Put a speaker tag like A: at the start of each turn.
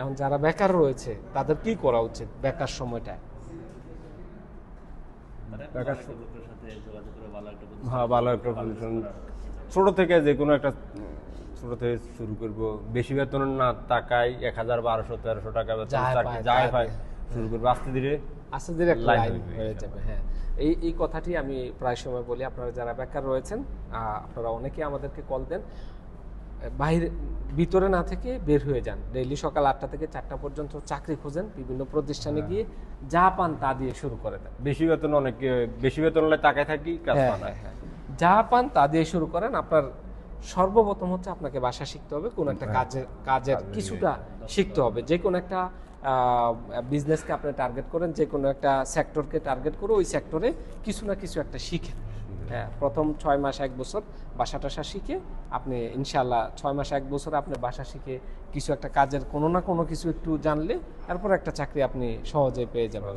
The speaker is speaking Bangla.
A: এখন যারা বেকার রয়েছে তাদের কি করা উচিত বেকার সময়টায়?
B: টাকা
C: লোকের সাথে যোগাযোগ করে ভালো
B: হ্যাঁ ভালো একটা ছোট থেকে যে কোনো একটা ছোট থেকে শুরু করব। বেশি বেতন না টাকায় এক হাজার বারোশো তেরোশো টাকা বেতন
A: যাই
B: চাকরি যাই
A: তাই
B: শুরু করব। আস্তে ধীরে
A: আস্তে ধীরে লাইন
B: হয়ে
A: হয়ে
B: যাবে।
A: যাবে হ্যাঁ। এই এই কথাটি আমি প্রায় সময় বলি আপনারা যারা বেকার রয়েছেন আপনারা অনেকেই আমাদেরকে কল দেন। বাইরে ভিতরে না থেকে বের হয়ে যান। ডেইলি সকাল আটটা থেকে চারটা পর্যন্ত চাকরি খোঁজেন বিভিন্ন প্রতিষ্ঠানে গিয়ে যা পান তা দিয়ে শুরু করে দেন।
B: বেশি বেতন অনেক বেশি বেতন হলে টাকায় থাকি
A: হ্যাঁ, হ্যাঁ, হ্যাঁ। যা পান তা দিয়ে শুরু করেন। আপনার সর্বপ্রথম হচ্ছে আপনাকে ভাষা শিখতে হবে কোন একটা কাজের কাজের কিছুটা শিখতে হবে। যে কোনো একটা বিজনেসকে আপনি টার্গেট করেন যে কোনো একটা সেক্টরকে টার্গেট করে ওই সেক্টরে কিছু না কিছু একটা শিখেন। হ্যাঁ প্রথম ছয় মাস এক বছর বাসা টাসা শিখে আপনি ইনশাল্লাহ ছয় মাস এক বছর আপনি বাসা শিখে কিছু একটা কাজের কোনো না কোনো কিছু একটু জানলে তারপর একটা চাকরি আপনি সহজে পেয়ে যাবেন।